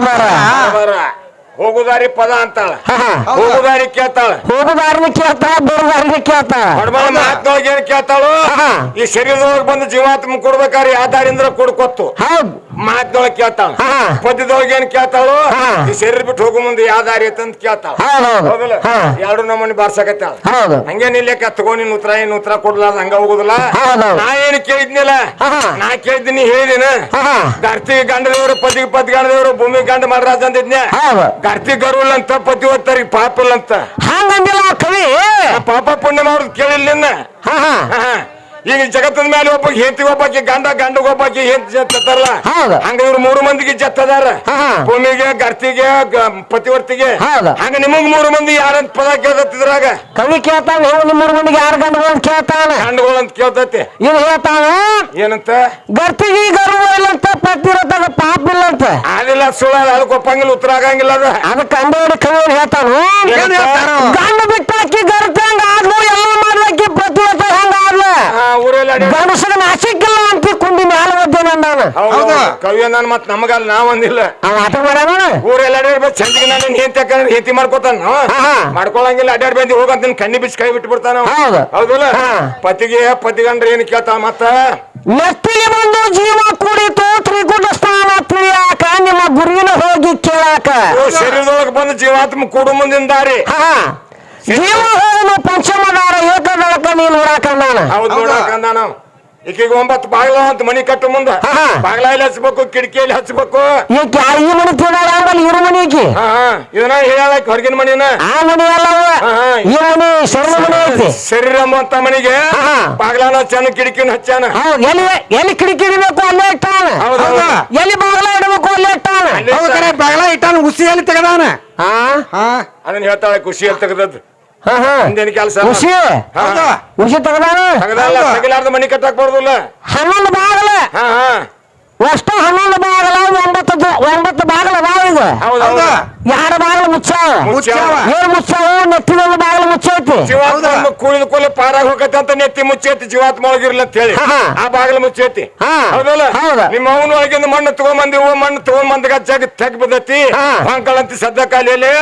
ಬರ. ಹೋಗುದಾರಿ ಪದ ಅಂತಾಳ. ಹೋಗುದಾರಿ ಕೇಳ್ತಾಳ. ಹೋಗುದಾರಿನ ಕೇಳ್ತಾಳ ಬರೋದಾರಿನ ಕೇಳ್ತಾಳ. ಬಡಬಾ ಮಾತ್ನೊಳಗೆ ಏನ್ ಕೇಳ್ತಾಳು. ಈ ಶರೀರದೊಳಗೆ ಬಂದು ಜೀವಾತ್ಮ ಕೊಡ್ಬೇಕಾದ್ರೆ ಯಾವ ದಾರಿಂದ ಕೊಡ್ಕೊತ್ತು. ಹೌದು. ಮಾತ್ನೊಳಗೆ ಕೇಳ್ತಾಳ. ಪದ್ಯದೊಳಗೆ ಏನ್ ಕೇಳ್ತಾಳು. ಈ ಶರೀರ ಬಿಟ್ಟು ಹೋಗೋ ಮುಂದೆ ಯಾವ ದಾರಿ ಐತೆ ಅಂತ ಕೇಳ್ತಾಳ. ಹೌದಲ್ಲ? ಎರಡು ನಮ್ಮನ್ನ ಬಾರ್ಸಕತ್ತಾಳ ಹೌದು. ಹಂಗೇನ್ ಇಲ್ಲಕ್ಕ ತಗೋ ನಿನ್ ಉತ್ತರ ಏನ್ ಉತ್ತರ ಕೊಡ್ಲಾರ್ದ? ಹಂಗ ಹೋಗುದಿಲ್ಲ. ನಾ ಏನ್ ಕೇಳಿದ್ನಿಲ್ಲ. ನಾ ಕೇಳಿದ್ದೀನಿ ಹೇಳಿದಿನ ಹಾ ಹಾ. ಗರ್ತಿ ಗಂಡದವರು ಪತಿಗೆ ಪತಿ ಗಂಡದವರು ಭೂಮಿ ಗಂಡ ಮಾಡ್ರಾಜ ಅಂದಿದ್ನೆ ಗರ್ತಿ ಗರುಲ್ ಅಂತ ಪತಿ ಓದ್ತಾರಿ ಪಾಪ ಇಲ್ಲ ಅಂತ ಕವಿ. ಪಾಪ ಪುಣ್ಯ ಮಾಡೋದು ಕೇಳಿಲ್ಲ ನಿನ್ನ? ಹಾ. ಈಗ ಜಗತ್ತದ ಮೇಲೆ ಒಬ್ಬ ಹೆಂಡತಿ ಒಬ್ಬಾಕಿ ಗಂಡ ಗಂಡ ಒಬ್ಬಾಕಿ ಹೆಂಡತಿ ಜತ್ತದಾರಲ್ಲ ಹೌದು. ಹಂಗ ಇವ್ರು ಮೂರು ಮಂದಿಗೆ ಜತ್ತದಾರ ಹಾ. ಭೂಮಿಗೆ ಗರ್ತಿಗೆ ಗ- ಪತಿವರ್ತಿಗೆ ಹೌದು. ಹಂಗ ನಿಮಗ್ ಮೂರು ಮಂದಿ ಯಾರಂತ ಪದ ಕೇಳ್ತಿದ್ರಾಗ ಕವಿ ಕೇಳ್ತಾನ ನಿಮ್ಮ ಮಂದಿಗೆ ಯಾರು ಗಂಡುಗಳು ಅಂತ ಕೇಳ್ತಾನ ಗಂಡುಗಳು ಅಂತ ಕೇಳ್ತತಿ ಇವ್ ಹೇಳ್ತಾನ ಏನಂತ ಗರ್ತಿಗೆ ಗರ್ವ ಇಲ್ಲಂತ ಪತ್ತಿರತ್ತಾಗ ಪಾಪ ಇಲ್ಲಂತ ಅದಿಲ್ಲ ಸುಳ್ಳ ಅದಕ್ಕೆ ಒಪ್ಪಂಗಿಲ್ಲ ಉತ್ತರ ಆಗಂಗಿಲ್ಲ ಅದ ಅದಕ್ಕೆ ಕಂಡು ಕವಿ ಹೇಳ್ತಾನ ಏನ್ ಹೇಳ್ತಾನು? ಗಂಡ ಬಿಟ್ಟಾಕಿ ಗರ್ತಂಗ ಆದ್ಲು ಎಲ್ಲ ಮಾಡ್ಲಾಕಿ ಪ್ರತಿವತ್ತ ಹಂಗ ಆದ್ಲ ಹಾ, ಊರೆಲ್ಲ ಅಡ್ಯಾಡ್- ಗಂಡಸಗ ನಾಚಿಕ್ಕಿಲ್ಲ ಅಂತ ಕುಂಡಿ ಮ್ಯಾಲ ಒದ್ದೇನ ನಾನು ಹೌದು. ಕವಿ ನಾನು ಮತ್ ನಮಗಲ್ಲ ನಾವ್ ಅಂದಿಲ್ಲ. ಅವ ಆಟ ಮಾಡ್ಯಾನ ಊರೆಲ್ಲ ಅಡ್ಯಾಡ್ಬೇಕು ಚಂದಿಗೆ ನಾನು ಹೆಂಡತಿ ಹಾಕಂದ್ರೆ ಹೆಂತಿ ಮಾಡ್ಕೊತಾನ? ಹಾ, ಹಾ. ಮಾಡ್ಕೊಳಂಗಿಲ್ಲ ಅಡ್ಯಾಡ್ ಬಂದಿ ಹೋಗಂತ ನಿನ್ ಕಣ್ಣಿ ಬಿಚ್ಚಿ ಕೈ ಬಿಟ್ಟು ಬಿಡ್ತಾನ ಹೌದು. ಹೌದಲ್ಲ? ಪತಿಗೆ ಪತಿಗಂಡ್ರೆ ಏನ್ ಕೇಳ್ತಾನ ಮತ್ತ? ಮೆತ್ತಿಗೆ ಬಂದು ಜೀವ ಕುಡಿತು ತ್ರಿಕುಟ ಸ್ನಾನ ತಿಳಿಯಾಕ ನಿಮ್ಮ ಗುರಿನ ಹೋಗಿ ಕೇಳಾಕ. ಶರೀರದೊಳಗೆ ಬಂದು ಜೀವಾತ್ಮ ಕೂಡ ಮುಂದಿನ ದಾರಿ. ಹಾ ಜೀವ ಹೋಗಲು ಪಂಚಮದಾರ ಏಕದಳಕ ನೀನು ನೋಡಾಕ ನಾನು ಹೌದು? ನೋಡಕಂದ ನಾವು ಈಕಿಗೆ ಒಂಬತ್ತು ಬಾಗಿಲ ಅಂತ ಮನಿ ಕಟ್ಟು ಮುಂದ. ಬಾಗಿಲಲ್ಲಿ ಹಚ್ಬೇಕು ಕಿಟಕಿಯಲ್ಲಿ ಹಚ್ಬೇಕು. ಈಕೆ ಈ ಮನಿ ತಿಂದಾಳ ಆಮೇಲೆ ಇರು ಮನಿ ಈಕಿ? ಇದನ್ನ ಹೇಳಕ್ ಹೊರಗಿನ ಮನಿನ. ಆ ಮನಿ ಅಲ್ಲ. ಈ ಮನಿ ಶರಣ ಮನಿ ಐತಿ. ಶರೀರ ಅಂತ ಮನಿಗೆ. ಬಾಗಿಲನ ಹಚ್ಚಾನ ಕಿಟಕಿನ ಹಚ್ಚಾನ ಹೌದು ಎಲ್ಲಿ ಎಲ್ಲಿ ಕಿಟಕಿ ಇಡಬೇಕು ಅಲ್ಲೇ ಇಟ್ಟಾನ? ಹೌದು, ಹೌದು. ಎಲ್ಲಿ ಬಾಗ್ಲ ಇಡಬೇಕು ಅಲ್ಲೇ ಇಟ್ಟಾನ? ಅಲ್ಲೇ ಹೌದು ಕರೆ ಬಾಗ್ಲ ಇಟ್ಟಾನ ಉಸಿಯಲ್ಲಿ ತೆಗದಾನ? ಹಾ. ಹಾ. ಅದನ್ನ ಹೇಳ್ತಾಳೆ ಖುಷಿಯಲ್ಲಿ ತೆಗ್ದದ್ದು. ಹಿಂದೇನ್ ಕೆಲಸ ಖುಷಿ ತೆಗದಾನ? ತಗದಲ್ಲ. ತಗಲಾರ್ದ ಮನಿ ಕಟ್ಟಕ್ ಬರ್ದಲ್ಲ. ಹನ್ನೊಂದು ಬಾಗಲ. ಹಾ ಹಾ. ಅಷ್ಟು ಹನ್ನೊಂದು ಬಾಗಲ ಒಂಬತ್ತು ಒಂಬತ್ತು ಬಾಗಲ ಅದಾವ ಈಗ. ಹೌದು ಹೌದು. ಹೌದಾ? ಎರಡು ಬಾಗಲ ಮುಚ್ಚಾವ. ಮುಚ್ಚಾವ. ಏನ್ ಮುಚ್ಚಾವ? ನೆತ್ತಿದೊಂದು ಬಾಗಲ ಮುಚ್ಚೈತಿ. ಜೀವಾತ್ಮ ಕೂಳಿದ ಕೂಲಿ ಪಾರಾಗ ಹೋಗತ್ತೆ ಅಂತ ನೆತ್ತಿ ಮುಚ್ಚೈತಿ ಜೀವಾತ್ಮ ಒಳಗಿರ್ಲಿ ಅಂತ ಹೇಳಿ. ಆ ಬಾಗಿಲು ಮುಚ್ಚೈತಿ. ಹಾ. ಹೌದಲ್ಲ? ಹೌದು. ನಿಮ್ಮ ಅವನ ಒಳಗಿಂದ ಮಣ್ಣು ತಗೊಂಬಂದಿ ಮಣ್ಣು ತಗೊಂಬಂದ ಜಗ ತೆಗ್ ಬಿದ್ದತಿ. ಹೊಂಕಳಂತಿ ಸದ್ದ ಕಾಲಿಯಲ್ಲಿ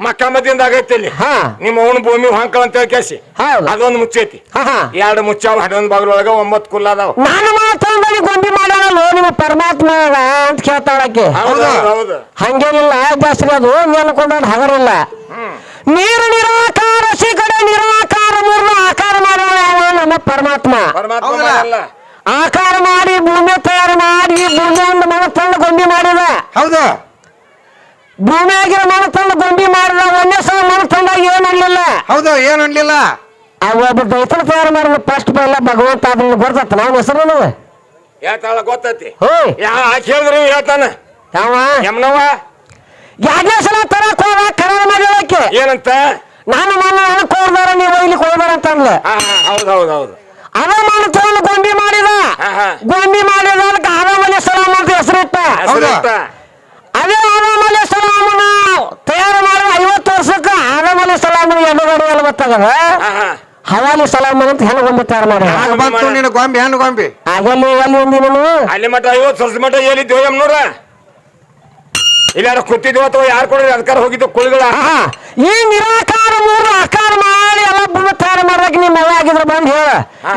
ಮಕ್ಕ ಮದ್ದಿಂದ ಆಗೈತಿ ಇಲ್ಲಿ. ಹಾ. ನಿಮ್ಮ ಅವನ ಭೂಮಿ ಹೊಂಕಳ ಅಂತ ಹೇಳಿ ಕೇಸಿ. ಹೌದು. ಅದೊಂದು ಮುಚ್ಚೈತಿ. ಹಾ, ಹಾ. ಎರಡು ಮುಚ್ಚಾವ ಹನ್ನೊಂದು ಬಾಗಿಲು ಒಳಗ ಒಂಬತ್ತು ಕುಲ್ಲ ಅದಾವ. ನಾನು ಮಾತಾಡಿ ಗೊಂಬಿ ಮಾಡೋಣ ನಿಮ್ಮ ಪರಮಾತ್ಮ ಅಂತ ಕೇಳ್ತಾಳಕ್ಕೆ ಹೌದು ಹೌದು. ಹೌದು? ಹಂಗೇನಿಲ್ಲ ಜಾಸ್ತಿ ಅದು ನೆನ್ಕೊಂಡ ಹಗರಿಲ್ಲ. ನೀರು ನಿರಾಕಾರ ಸಿಗಡೆ ನಿರಾಕಾರ ಮೂರ್ನ ಆಕಾರ ಮಾಡೋಣ ಅವ ನಮ್ಮ ಪರಮಾತ್ಮ. ಪರಮಾತ್ಮ ಅಲ್ಲ ಆಕಾರ ಮಾಡಿ ಭೂಮಿ ತಯಾರು ಮಾಡಿ ಭೂಮಿಯಿಂದ ಮನ ತಂದು ಗೊಂಬಿ ಮಾಡಿದ. ಹೌದು. ಭೂಮಿಯಾಗಿರೋ ಮನ ತಂದು ಗೊಂಬಿ ಮಾಡಿದ ಒಂದೇ ಸಲ ಮನ ತಂದಾಗ ಅನ್ಲಿಲ್ಲ? ಹೌದು ಏನ್ ಅನ್ಲಿಲ್ಲ? ಅವ್ರು ಒಬ್ಬ ದೈತನ ತಯಾರು ಮಾಡಿದ ಫಸ್ಟ್ ಬಲ್ಲ ಭಗವಂತ ಅದನ್ನ ಗೊತ್ತತ್ತ ನಾನು ಹೆಸರು ನನಗೆ ಹೇಳ್ತಾಳ ಗೊತ್ತೈತಿ. ಹೇಳಿದ್ರು ಹೇಳ್ತಾನ? ಯಾವ? ಯಮ್ನವ ಎರಡನೇ ಸಲ ತರಕ್ ಹೋದ ಕರಾರ ಮಾಡಿದಕ್ಕೆ ಏನಂತ? ನಾನು ಮನೆ ಅದಕ್ಕೆ ಕೋರ್ದಾರ ನೀವು ಇಲ್ಲಿ ಕೋರ್ದಾರ ಅಂತ ಅಂದ್ಲ. ಹೌದು ಹೌದು ಹೌದು. ಅದ ಮನ ತಗೊಂಡು ಗೊಂಬಿ ಮಾಡಿದ. ಗೊಂಬಿ ಮಾಡಿದ ಅದಕ್ಕೆ ಆರಾಮಲ್ಲಿ ಸಲ ಅಂತ ಹೆಸರಿಟ್ಟ ಹೆಸರು ಇಟ್ಟ. ಅದೇ ಆದಾಮಲೆ ಸಲಾಮನ ತಯಾರು ಮಾಡಿ ಐವತ್ತು ವರ್ಷಕ್ಕೆ ಆದಾಮಲೆ ಸಲಾಮನ ಎದುರುಗಡೆ ಎಲ್ಲ ಗೊತ್ತಾಗದ ಹವಾಲಿ ಸಲಾಮ್ ಅಂತ ಹೆಣ್ಣು ಗೊಂಬೆ ತಯಾರು ಮಾಡಿ ಆಗ ಬಂತು ನಿನ್ನ ಗೊಂಬೆ ಹೆಣ್ಣು ಗೊಂಬೆ. ಆಗಲ್ಲಿ ಅಲ್ಲಿ ಒಂದಿ ನೀನು ಅಲ್ಲಿ ಮಠ ಐವತ್ತು ವರ್ಷದ ಇಲ್ಲಾರ ಕೂತಿದ್ವು ಅಥವಾ ಯಾರು ಕೂಡ ಹೋಗಿದ್ದು ಕುಳಿಗಳ. ಆಹಾ, ಈ ನಿರಾಕಾರ ಮೂರು ಆಕಾರ ಮಾಡಿ ಎಲ್ಲ ತಯಾರು ಮಾಡ್ಬೇಕು ನಿಮ್ಮ ಮಳೆ ಆಗಿದ್ರು ಬಂದು ಹೇಳ.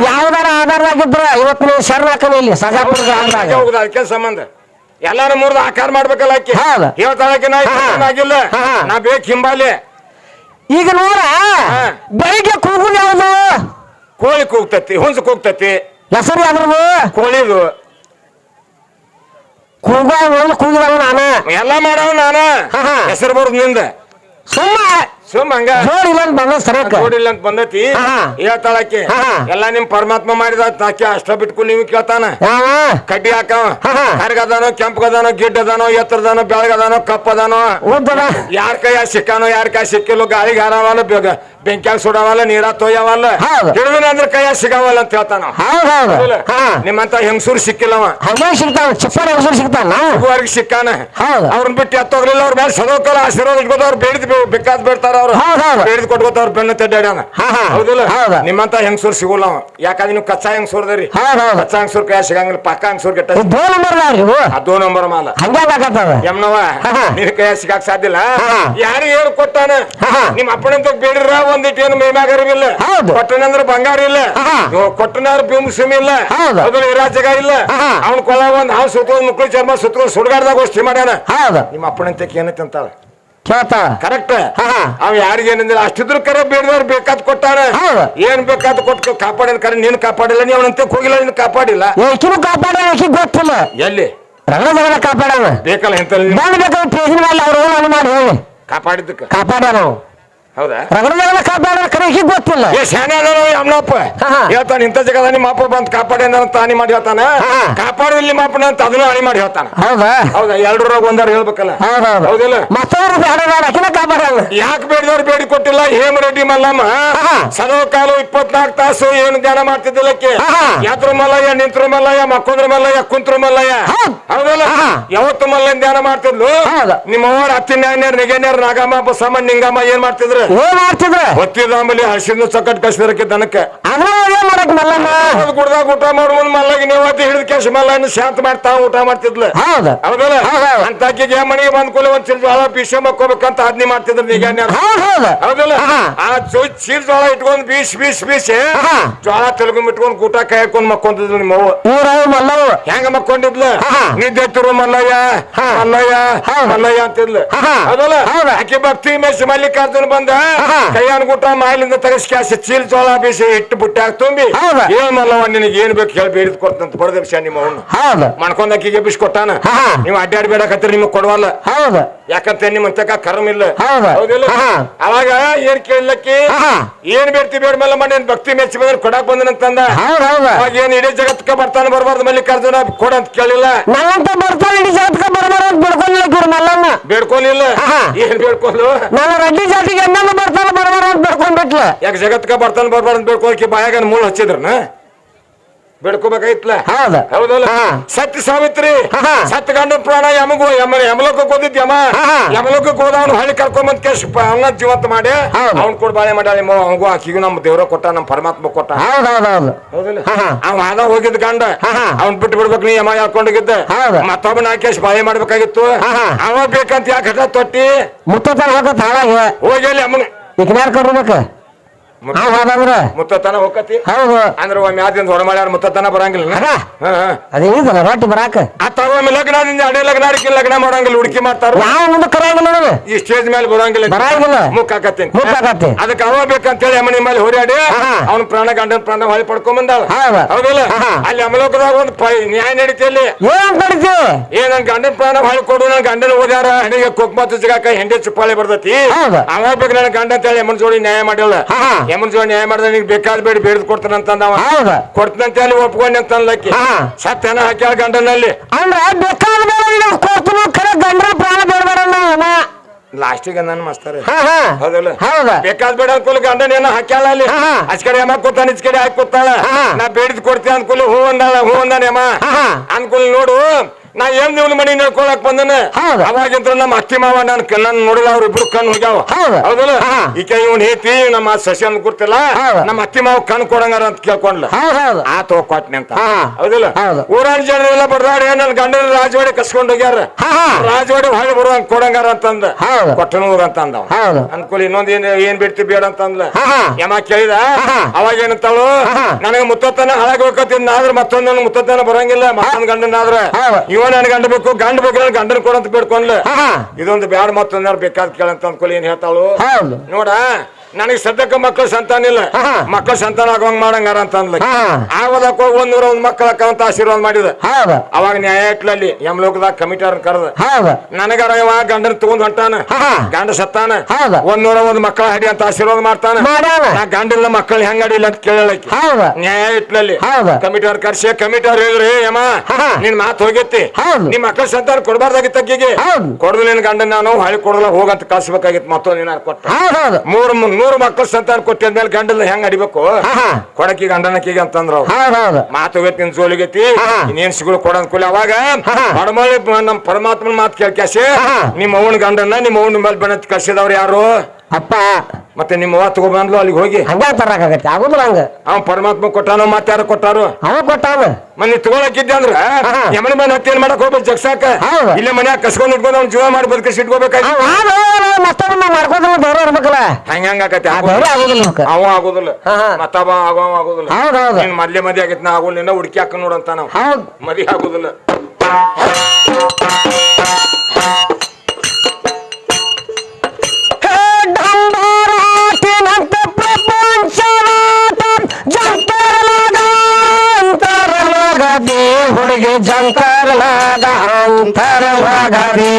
ಯಾವ್ದಾರ ಆಧಾರದಾಗಿದ್ರ ಇವತ್ತು ನೀವು ಶರಣಾಕನ ಇಲ್ಲಿ ಸಜಾಪುರ ಗ್ರಾಮದಾಗ. ಹೋಗುದು ಅದಕ್ಕೆ ಸಂಬಂಧ. ಎಲ್ಲಾರ ಮುರಿದ ಆಕಾರ ಮಾಡ್ಬೇಕಲ್ಲ ಆಕಿ. ಹೌದು. ಹೇಳ್ತಾಳಕ್ಕೆ ನಾ ಹಾ. ಆಗಿಲ್ಲ ಹಾ. ನಾ ಬೇಕು ಹಿಂಬಾಲಿ. ಈಗ ನೋಡ ಬೆಳಿಗ್ಗೆ ಕೂಗುದು ಯಾವ್ದು? ಕೋಳಿ ಕೂಗ್ತತಿ ಹುಂಸ ಕೂಗ್ತತಿ. ಹೆಸರು ಯಾವ್ದು ಕೋಳಿದು. ಕೂಗ ಕೂಗಿದವ ನಾನು? ಎಲ್ಲ ಮಾಡವ್ ನಾನ. ಹಾ, ಹಾ. ಹೆಸರು ಬರುದು ನಿಂದ. ಸುಮ್ಮ. ಸುಮ್ ಹಂಗ. ಅಂತ ಬಂದ ಸರಕ. ನೋಡಿಲ್ಲ ಅಂತ ಬಂದತಿ. ಹೇಳ್ತಾಳಕ್ಕೆ. ಎಲ್ಲ ನಿಮ್ ಪರಮಾತ್ಮ ಮಾಡಿದ ತಾಕೆ ಅಷ್ಟ ಬಿಟ್ಕು ನೀವು ಕೇಳ್ತಾನ? ಕಡ್ಡಿ ಹಾಕವ. ಕರ್ಗದಾನೋ ಕೆಂಪಗದಾನೋ ಗಿಡ್ಡದಾನೋ ಎತ್ತರದಾನೋ ಬೆಳಗದಾನೋ ಕಪ್ಪದಾನೋ. ಯಾರ ಕೈ ಸಿಕ್ಕಾನೋ ಯಾರ ಕೈ ಸಿಕ್ಕಿಲ್ಲ ಗಾಳಿಗೆ ಹಾರವಾನೋ ಬೇಗ ಬೆಂಕ್ಯಾಗ ಸುಡವಲ್ಲ ನೀರ ತೊಯ್ಯವಲ್ಲ ಹೌದು. ಹಿಡಿದಿನ ಅಂದ್ರೆ ಕೈಯಾಗ ಸಿಗವಲ್ಲ ಅಂತ ಹೇಳ್ತಾನ. ಅವ. ಹೌದ್. ಹೌದು ಹಾ. ನಿಮ್ಮಂತ ಹೆಂಗಸೂರ್ ಸಿಕ್ಕಿಲ್ಲವ. ಹಂಗೆ ಸಿಗ್ತಾವ ಚಪ್ಪರ ಹೆಸರು ಸಿಕ್ಕಾನ? ಹೌದು. ಅವ್ರನ್ನ ಬಿಟ್ಟು ಎತ್ತೋಗ್ಲಿಲ್ಲ ಅವ್ರ ಮೇಲೆ ಸದೋಕಲ ಆಶೀರ್ವಾದ ಇಟ್ಕೋತ ಅವ್ರು ಬೇಡಿದ್ ಬೇಕಾದ್ ಬೇಡ್ತಾರ ಅವ್ರು. ಹೌದ್ ಹೌದು. ಬೇಡಿದ್ ಕೊಟ್ಕೋತ ಅವ್ರ ಬೆನ್ನ ತೆಡ್ಡಾಡ್ಯಾನ ಹಾ, ಹಾ. ಹೌದಿಲ್ಲ? ಹೌದು. ನಿಮ್ಮಂತ ಹೆಂಗಸೂರ್ ಸಿಗೋಲ್ಲ ಅವ. ಯಾಕಂದ್ರೆ ನೀವು ಕಚ್ಚಾ ಹೆಂಗಸೂರ್ದರಿ ಹೌದ್ ಹೌದು. ಕಚ್ಚಾ ಹೆಂಗಸೂರ್ ಕೈ ಸಿಗಂಗಿಲ್ಲ ಪಕ್ಕ ಹೆಂಗಸೂರ್ ಗೆಟ್ಟ ದೋ ನಂಬರ್ ಇವು ಅದೋ ನಂಬರ್ ಮಾಲ. ಹಂಗೆ ಯಮ್ನವ ಹಾ, ಕೈಯ ನಿನ್ ಕೈ ಸಿಗಾಕ್ ಸಾಧ್ಯ ಇಲ್ಲ. ಹಾ. ಯಾರು ಹೇಳ್ಕೊಟ್ಟಾನ? ಕೊಟ್ಟಾನ ಹಾ, ಹಾ. ನಿಮ್ ಅಪ್ಪನಂತ ಬೇಡಿರ ಒಂದಿಟ್ಟು ಏನು ಇಲ್ಲ ಹೌದು. ಕೊಟ್ಟನಂದ್ರ ಬಂಗಾರ ಇಲ್ಲ. ಹಾ, ಹಾ. ನೀವು ಕೊಟ್ಟನಾರ ಭೀಮ್ ಇಲ್ಲ. ಹೌದು. ಇರಾ ಜಾಗ ಇಲ್ಲ. ಹಾ, ಹಾ. ಅವ್ನ ಕೊಳ ಒಂದ್ ಹಾವು ಸುತ್ತೋದ್ ಮುಕ್ಳು ಚರ್ಮ ಸುತ್ತೋದ್ ಸುಡ್ಗಾಡ್ದಾಗ ಗೋಷ್ಠಿ ಮಾಡ್ಯಾನ ಹೌದು. ನಿಮ್ಮ ಅಪ್ಪನಂತಕ್ಕೆ ಏನೈತೆ ಅಂತಾಳ? ಕೇಳ್ತಾವ ಕರೆಕ್ಟ್. ಹಾ. ಅವ್ ಯಾರಿಗೆ ಏನಂದಿಲ್ಲ ಅಷ್ಟಿದ್ರು ಕರೆ ಬೇಡದವ್ರು ಬೇಕಾದ್ ಕೊಟ್ಟಾರ ಹೌದು. ಏನ್ ಬೇಕಾದ್ ಕೊಟ್ಟು ಕಾಪಾಡಿನ ಕರೆ ನೀನ್ ಕಾಪಾಡಿಲ್ಲ ನೀವ್ ಅವನಂತೆ ಹೋಗಿಲ್ಲ ನೀನ್ ಕಾಪಾಡಿಲ್ಲ. ಕಾಪಾಡ ಗೊತ್ತಿಲ್ಲ. ಎಲ್ಲಿ? ರಂಗದಾಗ ಕಾಪಾಡವ ಬೇಕಲ್ಲ ಎಂತ ಬಂದ್ ಬೇಕಾದ್ರೆ ಪೇಜಿನ ಮೇಲೆ ಅವ್ರು ಅನು ಮಾಡಿ ಹೇಳಿ. ಕಾಪಾಡಿದ್ದಕ್ಕ. ಕಾಪಾಡ ನಾವು ಹೌದಾ? ರಗಡದಾಗ ಕಾಪಾಡ ಕರೆ ಈಕಿ ಗೊತ್ತಿಲ್ಲ. ಏ ಶಾನೆ ಅದಾನ ಅಮ್ಮನಪ್ಪ. ಹೇಳ್ತಾನ ಇಂಥ ಜಗದ ನಿಮ್ಮ ಅಪ್ಪ ಬಂದ್ ಕಾಪಾಡಿ ಅಂತ ಹಾನಿ ಮಾಡಿ ಹೇಳ್ತಾನ. ಹಾ. ಕಾಪಾಡಿಲ್ಲ ನಿಮ್ಮ ಅಪ್ಪನ ಅಂತ ಅದನ್ನು ಹಾನಿ ಮಾಡಿ ಹೇಳ್ತಾನ. ಹೌದಾ? ಹೌದಾ? ಎರಡರಾಗ ಒಂದಾರ ಹೇಳ್ಬೇಕಲ್ಲ. ಹೌದಿಲ್ಲ? ಮತ್ತವ್ರು ಬೇಡ ಬೇಡ ಆಕಿನ ಕಾಪಾಡಲ್ಲ ಯಾಕೆ ಬೇಡದವ್ರು ಬೇಡಿ ಕೊಟ್ಟಿಲ್ಲ? ಹೇಮರೆಡ್ಡಿ ಮಲ್ಲಮ್ಮ. ಹಾ. ಕಾಲ ಇಪ್ಪತ್ನಾಲ್ಕು ತಾಸು ಏನು ಧ್ಯಾನ ಮಾಡ್ತಿದ್ದಿಲ್ಲಕ್ಕೆ. ಯಾತ್ರ ಮಲ್ಲಯ್ಯ ನಿಂತ್ರ ಮಲ್ಲಯ್ಯ ಮಕ್ಕೊಂದ್ರ ಮಲ್ಲಯ್ಯ ಕುಂತ್ರ ಮಲ್ಲಯ್ಯ. ಹೌದ್. ಹೌದಲ್ಲ. ಯಾವತ್ತು ಮಲ್ಲಯ್ಯ ಧ್ಯಾನ ಮಾಡ್ತಿದ್ಲು? ನಿಮ್ಮವ್ರ ಅತ್ತಿನ್ಯಾರ ನಿಗನ್ಯಾರ ನಾಗಮ್ಮ ಬಸಮ್ಮ ನಿಂಗಮ್ಮ ಏನ್ ಮಾಡ್ತಿದ್ರು? ಏನ್ ಮಾಡ್ತಿದ್ರ? ಗೊತ್ತಿಲ್ಲ ಆಮೇಲೆ ಹಸಿನ ಚಕ್ಕಟ್ ಕಸಿದಕ್ಕೆ ದನಕ್ಕೆ ಏನ್ ಮಾಡಕ್ ಮಲ್ಲಣ್ಣ? ಅದು ಗುಡ್ದಾಗ ಊಟ ಮಾಡುವ ಮಲ್ಲಗೆ ನೀವತ್ತಿ ಹಿಡಿದ ಕೆಸ ಮಲ್ಲನ್ನು ಶಾಂತ ಮಾಡ್ತಾ ಊಟ ಮಾಡ್ತಿದ್ಲು. ಹೌದು. ಹೌದಲ್ಲ? ಹೌದು. ಅಂತ ಆಕೆಗೆ ಮನೆಗೆ ಬಂದ ಕೂಲೆ ಒಂದ್ ಚಿಲ್ ಜೋಳ ಬೀಸ ಮಕ್ಕೋಬೇಕಂತ ಅದ್ನಿ ಮಾಡ್ತಿದ್ರು ನೀ ಹೌದ್ ಹೌದು. ಹೌದಲ್ಲ? ಆ ಚೊ- ಚೀಲ್ ಜೋಳ ಇಟ್ಕೊಂಡ್ ಬೀಸ್ ಬೀಸ್ ಬೀಸಿ. ಜೋಳ ತೆಲುಗು ಇಟ್ಕೊಂಡ್ ಊಟ ಕೈ ಹಾಕೊಂಡ್ ಮಕ್ಕೊಂತಿದ್ಲು ನಿಮ್ಮ ಊರವು ಹೆಂಗ ಮಕ್ಕೊಂಡಿದ್ಲು. ನಿದ್ದೆ ತಿರು ಮಲ್ಲಯ್ಯ ಹಾ. ಮಲ್ಲಯ್ಯ. ಮಲ್ಲಯ್ಯ ಅಂತಿದ್ಲು. ಹೌದಲ್ಲ? ಹೌದು. ಆಕೆ ಭಕ್ತಿ ಮೆಸ್ ಮಲ್ಲಿಕಾರ್ಜುನ್ ಬಂದ ಹಾ. ಕೈಯಾನ ಗುಟ್ಟ ಮಾಲಿಂದ ತಗಸ್ ಕ್ಯಾಸ ಚೀಲ್ ಜೋಳ ಬೀಸಿ ಇಟ್ಟು ಬುಟ್ಟ್ಯಾಗ ತುಂಬಿ ಹೌದಾ? ಏನ್ ಮಲ್ಲವ ನಿನಗೆ ಏನ್ ಬೇಕು ಹೇಳಿ ಬೇಡಿದ್ ಕೊಡ್ತಂತ ಬಡದ ವಿಷಯ ನಿಮ್ಮ ಅವ್ನು ಹೌದು? ಮಾಡ್ಕೊಂಡ್ ಬಿಸಿ ಬಿಸ್ ಕೊಟ್ಟಾನ ಹಾ. ನೀವು ಅಡ್ಡಾಡ್ಬೇಡಕತ್ತೀರಿ ನಿಮಗೆ ಕೊಡವಲ್ಲ. ಹೌದು? ಯಾಕಂತ ನಿಮ್ಮ ತಕ ಕರ್ಮ ಇಲ್ಲ. ಹೌದು. ಹೌದಿಲ್ಲ? ಹಾ. ಅವಾಗ ಏನ್ ಕೇಳಲಕ್ಕಿ? ಹಾ. ಏನ್ ಬೇಡ್ತಿ ಬೇಡ ಮೇಲೆ ಮಾಡಿ ಭಕ್ತಿ ಮೆಚ್ಚಿ ಬಂದ್ರೆ ಕೊಡಕ್ ಬಂದನಂತಂದ ಹೌದು ಹೌದು? ಅವಾಗ ಏನ್ ಇಡೀ ಜಗತ್ಕ ಬರ್ತಾನೆ ಬರಬಾರ್ದು ಮಲ್ಲಿಕಾರ್ಜುನ ಕೊಡ ಅಂತ ಕೇಳಿಲ್ಲ. ನನ್ನಂತ ಬರ್ತಾನೆ ಇಡೀ ಜಗತ್ಕ ಬರ್ಬಾರ ಅಂತ ಬಿಡ್ಕೊಂಡಿಲ್ಲ ಇವ್ರು ಮಲ್ಲಮ್ಮ. ಬೇಡ್ಕೊಲಿಲ್ಲ ಹಾ. ಏನ್ ಬೇಡ್ಕೊಂಡು ನಾನು ರಡ್ಡಿ ಜಾತಿಗೆ ಬರ್ತಾನೆ ಬರ್ಬಾರ ಅಂತ ಬಿಡ್ಕೊಂಡ್ಬಿಟ್ಲ ಯಾಕೆ ಜಗತ್ಕ ಬರ್ತಾನೆ ಬರ್ಬಾರ್ದು ಅಂತ ಬೇಡ್ಕೊಳಕ್ಕೆ ಬಾಯಾಗ ಮುಳ್ಳು ಹಚ್ಚಿದ್ರನ? ಬೇಡ್ಕೋಬೇಕಾಗಿತ್ಲ ಹೌದು ಹೌದಲ್ಲ ಹಾ. ಸತ್ಯ ಸಾವಿತ್ರಿ ಹಾ. ಸತ್ಯ ಗಂಡ ಪ್ರಾಣ ಯಮಗು ಯಮ ಯಮಲೋಕಕ್ಕೆ ಹೋದಿದ್ ಯಮ ಹಾ. ಯಮಲೋಕಕ್ಕೆ ಹೋದ ಅವ್ನು ಹಳ್ಳಿ ಕರ್ಕೊಂಬಂದ್ ಕೇಶ್ ಅವನ ಜೀವಂತ ಮಾಡಿ ಹೌದು. ಅವ್ನ್ ಕೂಡ ಬಾಳೆ ಮಾಡ್ಯಾಳ ಅವಂಗೂ ಆಕಿಗೂ ನಮ್ಮ ದೇವ್ರ ಕೊಟ್ಟ ನಮ್ಮ ಪರಮಾತ್ಮ ಕೊಟ್ಟ ಹೌದು ಹೌದು ಹೌದು ಹೌದಿಲ್ಲ ಹಾ, ಹಾ. ಅವ ಅದ ಹೋಗಿದ್ ಗಂಡ ಹಾ, ಹಾ. ಅವ್ನ್ ಬಿಟ್ಟು ಬಿಡ್ಬೇಕು ನೀ ಯಮ ಹೇಳ್ಕೊಂಡಿದ್ದೆ ಹೌದು. ಮತ್ತೊಬ್ಬನ ಹಾಕೇಶ್ ಬಾಳೆ ಮಾಡ್ಬೇಕಾಗಿತ್ತು ಹಾ, ಹಾ. ಅವ ಬೇಕಂತ ಯಾಕೆ ಹಠ ತೊಟ್ಟಿ ಮುತ್ತತನ ಹೋಗತ್ ಹಾಳಾಗಿ ಹೋಗಿ ಅಲ್ಲಿ ಅಮ್ಮನ ಈಗ ಯಾರು ಕರ್ಬೇಕು ಹಾ ಹೋದಂದ್ರ ಮುತ್ತತನ ಹೋಗತಿ ಹೌದು. ಅಂದ್ರೆ ಒಮ್ಮೆ ಆದಿಂದ ಹೊರ ಮಾಡ್ಯಾರ ಮುತ್ತತನ ಬರಂಗಿಲ್ಲ ಅದ ಅದೇನಿದಲ್ಲ ರೊಟ್ಟಿ ಬರಾಕ. ಒಮ್ಮೆ ಲಗ್ನದಿಂದ ಅಡೆ ಲಗ್ನ ಅಡಿಕೆ ಲಗ್ನ ಮಾಡಂಗಿಲ್ಲ ಹುಡುಕಿ ಮಾಡ್ತಾರ. ಮುಂದೆ ಕರಾಗಿಲ್ಲ ಈ ಸ್ಟೇಜ್ ಮೇಲೆ ಬರಂಗಿಲ್ಲ. ಬರಂಗಿಲ್ಲ. ಮುಖ ಹಾಕತ್ತಿ. ಅದಕ್ಕೆ ಅವ ಬೇಕಂತೇಳಿ ಅಮ್ಮನಿ ಮೇಲೆ ಹೊರ್ಯಾಡಿ ಹಾ. ಅವನ ಪ್ರಾಣ ಗಂಡನ ಪ್ರಾಣ ಹೊಳಿ ಪಡ್ಕೊಂಡ್ ಬಂದಾಳ. ಹೌದು. ಹೌದಿಲ್ಲ. ಅಲ್ಲಿ ಅಮಲೋಕದಾಗ ಒಂದು ನ್ಯಾಯ ನಡೀತಿ ಅಲ್ಲಿ. ಏನ್ ಏ ನನ್ ಗಂಡನ ಪ್ರಾಣ ಹೊಳಿ ಕೊಡು ನನ್ ಗಂಡನ ಓದ್ಯಾರ. ಹಣಿಗೆ ಕುಕ್ಮ ತುಜಗಾಕ ಹೆಂಡಿ ಚುಪ್ಪಾಳೆ ಬರ್ತೈತಿ. ಅವ ಬೇಕು ಗಂಡ ಅಂತೇಳಿ ಅಮ್ಮನ ಜೋಡಿ ನ್ಯಾಯ ಮಾಡಿಲ್ಲ. ಯಮನ್ ಜೋಡಿ ನ್ಯಾಯ ಮಾಡಿದ್ರೆ ನಿಂಗೆ ಬೇಕಾದ ಬೇಡ ಬೇಡದ್ ಕೊಡ್ತಾನ ಅಂತಂದ ಅವ ಹೌದು ಕೊಡ್ತಂತ ಹೇಳಿ ಒಪ್ಕೊಂಡೆ ಅಂತ ಅನ್ಲಕ್ಕಿ ಹಾ. ಸತ್ಯನ ಹಾಕ್ಯಾಳ ಗಂಡನಲ್ಲಿ. ಅಂದ್ರೆ ಬೇಕಾದ ಬೇಡ ಕೊಡ್ತೀನಿ ಖರೆ ಗಂಡ್ರ ಪ್ರಾಣ ಬೇಡಬೇಡಲ್ಲ ಅಣ್ಣ ಲಾಸ್ಟಿಗೆ ನನ್ನ ಮಸ್ತಾರೆ. ಹಾ ಹಾ. ಹೌದಲ್ಲ? ಹೌದ. ಬೇಕಾದ್ ಬೇಡ ಅನ್ಕೊಲ್ ಗಂಡನ ಏನೋ ಹಾಕ್ಯಾಳ ಅಲ್ಲಿ. ಹಾ, ಹಾ. ಅಚ್ ಕಡೆ ಅಮ್ಮ ಕೂತಾನ ಇಚ್ ಕಡೆ ಹಾಕಿ ಕೂತಾಳ. ಹಾ. ನಾ ಬೇಡಿದ್ ಕೊಡ್ತೀನಿ ಅನ್ಕೊಲ್ ಹೂ ಅಂದಾಳ ಹೂ ಅಂದಾನ ಯಮ ಹಾ. ಅನ್ಕೊಲ್ ನೋಡು ನಾ ಏನ್ ನಿಮ್ ಮನಿ ನಡ್ಕೊಳಕ್ ಬಂದನ ಹೌದು. ಅವಾಗಿಂತ ನಮ್ಮ ಅತ್ತಿ ಮಾವ ನನ್ ನನ್ ನೋಡಿಲ್ಲ ಅವ್ರ ಇಬ್ರು ಕಣ್ ಹೋಗ್ಯಾವ ಹೌದು. ಹೌದಲ್ಲ ಹಾ. ಈಕೆ ಇವನ್ ಹೇತಿ ನಮ್ಮ ಸಸಿ ಅಂತ ಗುರ್ತಿಲ್ಲ ಹೌದು. ನಮ್ಮ ಅತ್ತಿ ಮಾವ ಕಣ್ ಕೊಡಂಗಾರ ಅಂತ ಕೇಳ್ಕೊಂಡ್ಲ ಹೌದು ಹೌದು ಆ ಅಂತ ಹಾ. ಹೌದಿಲ್ಲ ಹೌದು. ಊರಾಣ ಜನರೆಲ್ಲ ಬಡದಾಡಿ ನನ್ ಗಂಡನ ರಾಜವಾಡಿ ಕಸ್ಕೊಂಡ್ ಹೋಗ್ಯಾರ ಹಾ ಹಾ ರಾಜವಾಡಿ ಹೊಳೆ ಬರುವಂಗ ಕೊಡಂಗಾರ ಅಂತಂದ ಹೌದು. ಕೊಟ್ಟನೂರ್ ಅಂತ ಅಂದವ ಹೌದು ಅನ್ಕೊಲಿ ಇನ್ನೊಂದ್ ಏನ್ ಏನ್ ಬಿಡ್ತಿ ಬೇಡ ಅಂತ ಅಂದ್ಲ ಹಾ ಹಾ ಯಮ ಕೇಳಿದ ಹಾ. ಅವಾಗ ಏನಂತಾಳು ಹಾ. ನನಗೆ ಮುತ್ತತ್ತನ ಹಾಳಾಗೋಕತ್ತಿದ್ ಆದ್ರೆ ಮತ್ತೊಂದ್ ನನ್ ಮುತ್ತತ್ತನ ಬರಂಗಿಲ್ಲ ಮತ್ತೊಂದ್ ಗಂಡನಾದ್ರ ಹೌದು. ಇವ ನನ್ ಗಂಡ ಬೇಕು ಗಂಡ ಬೇಕು ನನ್ ಗಂಡನ ಕೊಡಂತ ಬೇಡ್ಕೊಂಡ್ಲ. ಹಾ ಇದೊಂದು ಬ್ಯಾಡ ಮತ್ತೊಂದ್ ಬೇಕಾದ ಕೇಳಂತ ಅನ್ಕೊಳ್ಳಿ ಏನ್ ಹೇಳ್ತಾಳು? ಹೌದು. ನೋಡ ನನಗೆ ಸದ್ಯಕ್ಕೆ ಮಕ್ಕಳು ಸಂತಾನ ಇಲ್ಲ. ಮಕ್ಕಳು ಸಂತಾನ ಆಗುವಂಗ್ ಮಾಡಂಗಾರ ಅಂತ ಅಂದ್ಲ ಆಗದಕ್ಕ ಹೋಗಿ ಒಂದ್ ನೂರ ಒಂದ್ ಮಕ್ಕಳ ಅಂತ ಆಶೀರ್ವಾದ ಮಾಡಿದ. ಅವಾಗ ನ್ಯಾಯ ಇಟ್ಲಲ್ಲಿ ಯಮಲೋಕದಾಗ ಅವ್ರನ್ನ ಕರೆದ. ನನಗಾರ ಇವ ಗಂಡನ ತಗೊಂಡ್ ಹೊಂಟಾನ. ಗಂಡ ಸತ್ತಾನ. ಒಂದ್ ನೂರ ಒಂದ್ ಮಕ್ಕಳ ಹಡಿ ಅಂತ ಆಶೀರ್ವಾದ ಮಾಡ್ತಾನ. ಗಂಡ ನಾ ಗಂಡಿಲ್ಲ ಮಕ್ಕಳು ಹೆಂಗ್ ಅಡಿಲ್ಲ ಅಂತ ಕೇಳಲಕ್ಕೆ. ನ್ಯಾಯ ಇಟ್ಲಲ್ಲಿ. ಕಮಿಟಿಯವ್ರ ಕರ್ಸಿ ಕಮಿಟಿಯವ್ರ ಹೇಳಿದ್ರಿ ಯಮ್ಮ ಹಾ. ನಿನ್ ಮಾತು ಹೋಗಿತ್ತಿ. ನಿಮ್ ಮಕ್ಕಳ ಸಂತಾನ ಕೊಡಬಾರ್ದಾಗಿತ್ತ ಹೌದು. ಕೊಡದು ನಿನ್ ಗಂಡನ್ ನಾನು ಹಳಿ ಕೊಡಲ್ಲ ಹೋಗಂತ ಕಳ್ಸಬೇಕಾಗಿತ್ತು ಮತ್ತೊಂದ್ ಏನಾರು ಕೊಟ್ಟ. ಮೂರ್ ಮೂರು ಮಕ್ಕಳು ಸಂತಾನ ಕೊಟ್ಟಿದ್ಮೇಲೆ ಗಂಡನ ಹೆಂಗ್ ಅಡಿಬೇಕು? ಕೊಡಕಿ ಗಂಡನಕ್ಕಿಗೆ ಅಂತಂದ್ರ ಮಾತು ಹೌದೌದು ಸೋಲಿಗೈತಿ. ಇನ್ನೇನ್ ಸಿಗಳು ಕೊಡಂತ ಕೂಲಿ ಅವಾಗ ಪರಮಾತ್ಮನ ಮಾತು ಕೇಳ್ಕ್ಯಾಸಿ. ನಿಮ್ಮ ಅವನ ಗಂಡನ್ನ ನಿಮ್ಮ ಅವನ ಮೇಲೆ ಬಣ್ಣ ಕಳ್ಸಿದವ್ರು ಯಾರು? ಅಪ್ಪ. ಮತ್ತೆ ನಿಮ್ಮ ಅವ್ವ ತಗೊಬಂದ್ಲು ಅಲ್ಲಿಗೆ ಹೋಗಿ. ಹಂಗ ತರಕಾಗತ್ತೆ ಆಗುದಿಲ್ಲ ಹಂಗ. ಅವ ಪರಮಾತ್ಮ ಕೊಟ್ಟಾನೋ ಮತ್ತೆ ಯಾರು ಕೊಟ್ಟಾರು? ಅವ ಕೊಟ್ಟಾವ ಮನೆ ತಗೊಳಕಿದ್ದೆ ಅಂದ್ರ. ಯಮನ ಮನೆ ಹತ್ತಿ ಏನ್ ಮಾಡಕ್ ಹೋಗ್ಬೇಕು ಜಗ್ಸಾಕ? ಹೌದು. ಇಲ್ಲೇ ಮನ್ಯಾಗ ಕಸ್ಕೊಂಡ್ ಇಟ್ಕೊಂಡು ಅವ್ನ ಜೀವ ಮಾಡಿ ಬದುಕಿಸಿ ಇಟ್ಕೋಬೇಕಾಗಿ ಇರ್ಬೇಕಲ್ಲ. ಹಂಗ ಹಂಗಾಕತಿ ಆ ಧೈರ್ಯ ಆಗುದಿಲ್ಲ ಅವ ಆಗೋದಿಲ್ಲ. ಹಾ, ಹಾ. ಮತ್ತವ ಆಗವ ಆಗೋದಿಲ್ಲ. ನೀನ್ ಮದ್ಲೆ ಮದಿ ಆಗೈತಿ ನಾ ಆಗೋಲ್ಲ ಹುಡುಕಿ ಹಾಕ ನೋಡಂತ ನಾವು. ಹೌದು. ಮದಿ ಆಗೋದಿಲ್ಲ. ಹುಡುಗಿ ಜಂತರಲಾಗ ಅಂತರಲಾಗದೆ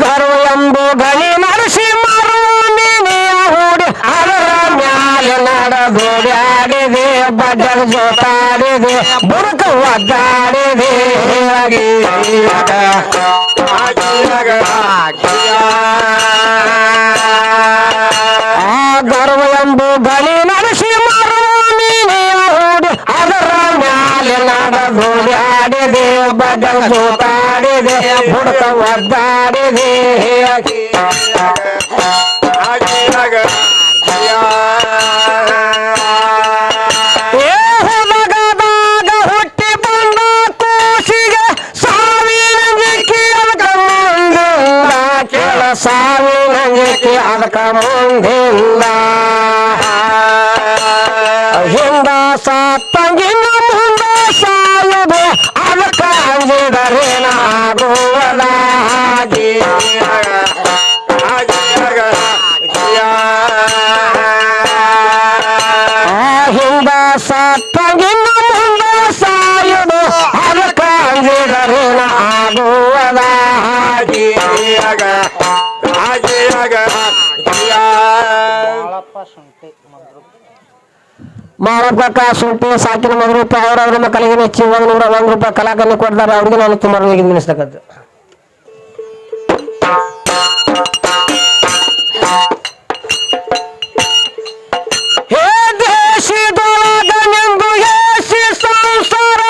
ಗರು ಎಂಬು ಗಣಿ ನರಸಿ ಮರು ಹೂಡಿ, ಅದರ ಮ್ಯಾಲೆ ನಡೆದೋಡ್ಯಾಡಿದೆ ಬಡ್ಡಲ್ ಜೋತಾಡಿದೆ ಬುರುಕ ಒದ್ದಾಡಿದೆ. ಗರ್ವ ಎಂಬು ಗಣಿ ಜಿಕ್ಕಿ ಅದಕ ಮುಂದಿಂದ ಹುಡುಕ ಸಾವಿನ ಜಿಕ್ಕಿ ಅದಕ ಮುಂದಿಂದ ಹಿಂದ ಸತ್ತಂಗಿನ দারে না। ಮಾರಪ್ಪ ಶುಂಠಿ ಸಾಕಿನ ಮೂರು ರೂಪಾಯಿ ಅವ್ರವ್ರ ಮಕ್ಕಳಿಗೆ ಹೆಚ್ಚಿ ಒಂದು ನೂರ ಒಂದು ರೂಪಾಯಿ ಕಲಾಕನ್ನು ಕೊಡ್ತಾರೆ. ಅವ್ರಿಗೆ ನಾನು ತುಂಬ ಸಂಸಾರ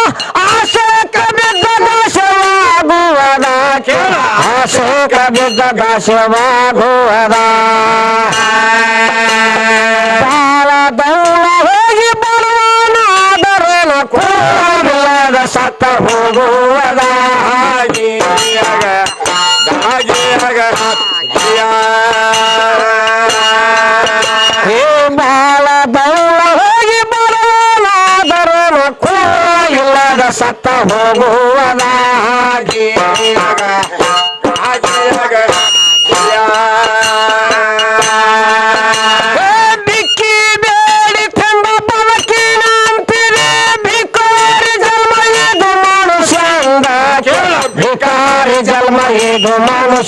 ಆಶೆಕ ಬಿದ್ದ ನಾಶವಾಗುವದ ಹೋಗುವದ ಹಾಗೆ ಹೇ ಬಾಳ ಬಲ್ಲ ಹೋಗಿ ಬರುವನಾದರೇನ ಇಲ್ಲದ ಸತ್ತ ಹೋಗುವದ ಜನ್ಮ ಇದು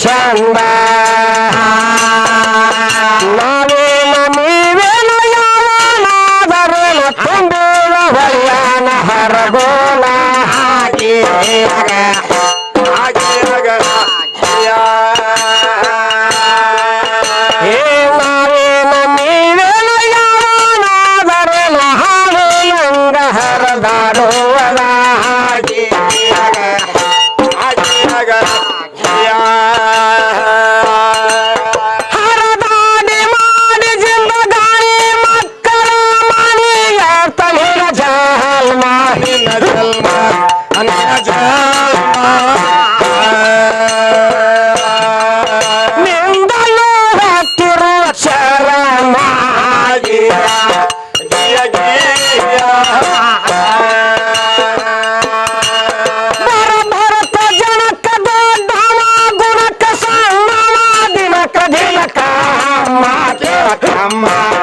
Come on.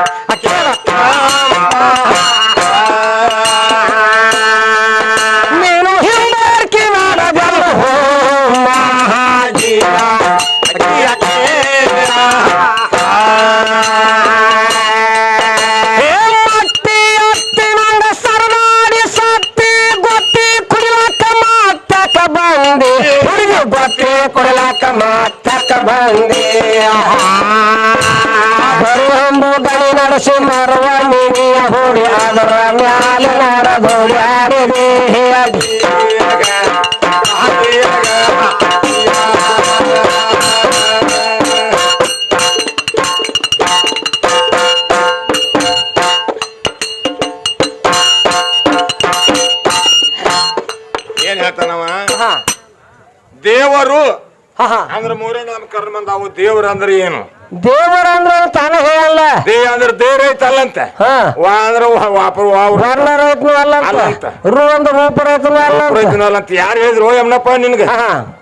ಅಂದ್ರ ಮೂರನೇ ನಮ್ಮ ಕರ್ಮ ಬಂದಾವು ದೇವ್ರ ಅಂದ್ರೆ ಏನು? ದೇವರಂದ್ರ ತಾನೇ ಹೇಳಲ್ಲ. ದೇವ ಅಂದ್ರೆ ದೇವ್ರ ಐತಲ್ಲಂತೆ? ಹಾ. ವಾ ಅಂದ್ರೆ ವಾಪರ ವರ್ಣ ರೈತನು ಅಲ್ಲಂತ? ಅಲ್ಲಂತ. ರು ರೂಪ ರೈತನು ಅಲ್ಲಂತ? ಅಂತ ಯಾರು ಹೇಳಿದ್ರು ಯಮ್ನಪ್ಪ ನಿನ್ಗ.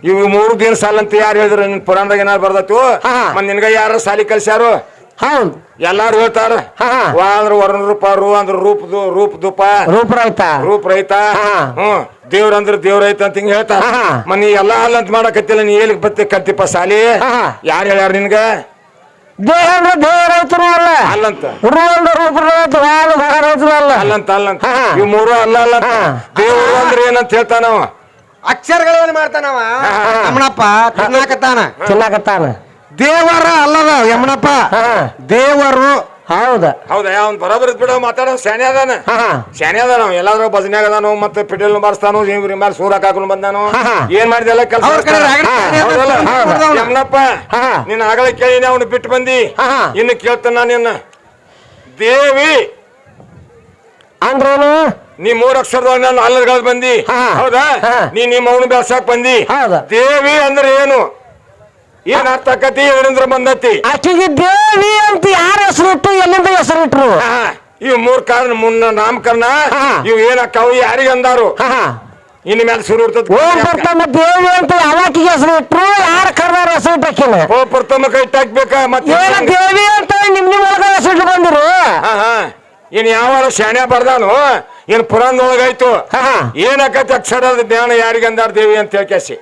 ಇವ್ ಮೂರು ದಿನ ಸಾಲಂತ ಯಾರು ಹೇಳಿದ್ರು? ನಿನ್ ಪುರಾಣದಾಗ ಏನಾರು ಬರ್ದತ್ತು. ಮತ್ ನಿನ್ಗ ಯಾರು ಸಾಲಿ ಕಲ್ಸ್ಯಾರು? ಹೌದು. ಎಲ್ಲಾರು ಹೇಳ್ತಾರ? ಹಾ. ವಾ ಅಂದ್ರ ವರ್ಣ ರೂಪ ರು ಅಂದ್ರ ರೂಪದು ರೂಪದುಪ. ರೂಪ ರೈತ ರೂಪ ರೈತ ಹಾ. ಹ್ಮ್. ದೇವ್ರ ಅಂದ್ರ ದೇವ್ರ ಐತ ಅಂತ ಹಿಂಗ ಹೇಳ್ತಾರ. ಹಾ. ಮತ್ ನೀ ಎಲ್ಲಾ ಅಲ್ಲಂತ ಮಾಡಕತ್ತಿಲ್ಲ ನೀ ಎಲ್ಲಿ ಬತ್ತಿ ಕತ್ತಿಪ್ಪ ಸಾಲಿ? ಹಾ. ಯಾರು ಹೇಳ್ಯಾರ ನಿನ್ಗ? ದೇಹ ಅಂದ್ರೆ ಅಲ್ಲ. ಅಲ್ಲಂತ. ರು ಅಂದ್ರೆ ರೂಪ ರೈತ ವಾದ ಭಾಗ ರೈತನು ಅಲ್ಲ. ಅಲ್ಲಂತ ಅಲ್ಲಂತ. ಹಾ. ಇವ್ ಮೂರು ಅಲ್ಲ ಅಲ್ಲ ಹಾ. ದೇವ್ರು ಅಂದ್ರೆ ಏನಂತ ಹೇಳ್ತಾನವ ಅಕ್ಷರಗಳೇನ್ ಮಾಡ್ತಾನವ? ಯಮನಪ್ಪ ತಿನ್ನಾಕತ್ತಾನ? ತಿನ್ನಕತ್ತಾನ. ದೇವರ ಅಲ್ಲದ ಯಮನಪ್ಪ. ಹಾ. ದೇವರು ಹೌದ. ಹೌದಾ? ಅವ್ನ್ ಬರೋಬರ್ ಬಿಡ ಮಾತಾಡೋ. ಶಾನೆ ಅದಾನ? ಹಾ ಶಾನೆ ಅದಾನ ಅವ. ಎಲ್ಲಾದ್ರೂ ಭಜನ್ಯಾಗ ಅದಾನು ಮತ್ತೆ ಪಿಟೇಲ್ ಬಾರಿಸ್ತಾನು ಇವ್ರಿ ಮೇಲೆ ಸೂರ್ ಹಾಕೊಂಡು ಬಂದಾನು. ಏನ್ ಮಾಡಿದೆಲ್ಲ ಕೆಲಸ? ಅವ್ರ ಕಡೆ ರಾಗಡ ಶಾನೆ ಅದ, ಹೌದಲ್ಲ? ಶಾನೆ ಯಮನಪ್ಪ ಹಾ. ನಿನ್ನ ಆಗಲ ಕೇಳಿನ ಅವನು ಬಿಟ್ಟು ಬಂದಿ. ಹಾ. ಇನ್ನು ಕೇಳ್ತಾನ ನಾನು ನಿನ್ನ. ದೇವಿ! ಅಂದ್ರೇನು? ನೀ ಮೂರ್ ಅಕ್ಷರದ ನಾನು ಅಲ್ಲದ ಬಂದಿ. ಹಾ. ಹೌದಾ? ಹಾ. ನೀ ನಿಮ್ಮ ಅವನು ಬೆಳ್ಸಾಕ್ ಬಂದಿ. ಹೌದು. ದೇವಿ ಅಂದ್ರೆ ಏನು? ಏನ್ ಅರ್ಥ ಆಕತಿ? ಎದರಿಂದ ಬಂದತಿ. ಆಕೆಗೆ ದೇವಿ ಅಂತ ಯಾರ ಹೆಸರಿಟ್ಟು ಎಲ್ಲಿಂದ ಹೆಸರಿಟ್ರು? ಇಟ್ರು ಇವ್ ಮೂರ್ ಕಾರಣ ಮುನ್ನ ನಾಮಕರಣ. ಇವ್ ಏನಕ್ಕಾವು ಯಾರಿಗೆ ಅಂದಾರು? ಇನ್ ಮೇಲೆ ಶುರು ಇರ್ತದ ಓಂ ಪ್ರಥಮ ದೇವಿ ಅಂತ ಯಾವಾಕಿಗೆ ಹೆಸರಿಟ್ರು ಯಾರ ಕರ್ದಾರ ಹೆಸರಿಟ್ಟಕಿನ ಓ ಪ್ರಥಮ ಕೈ ಇಟ್ಟಾಕ್ಬೇಕ ಮತ್ತೆ ಏನ ದೇವಿ ಅಂತ ನಿಮ್ ನಿಮ್ ಒಳಗ ಹೆಸರು ಇಟ್ಟು ಹಾ ಇನ್ ಯಾವ ಶಾಣ್ಯ ಬರ್ದಾನು ಏನ್ ಪುರಾಣದೊಳಗಾಯ್ತು. ಏನಕ್ಕತಿ ಅಕ್ಷರದ ಜ್ಞಾನ ಯಾರಿಗೆ ಅಂದಾರ ದೇವಿ ಅಂತ ಹೇಳ್ಕೇಸಿ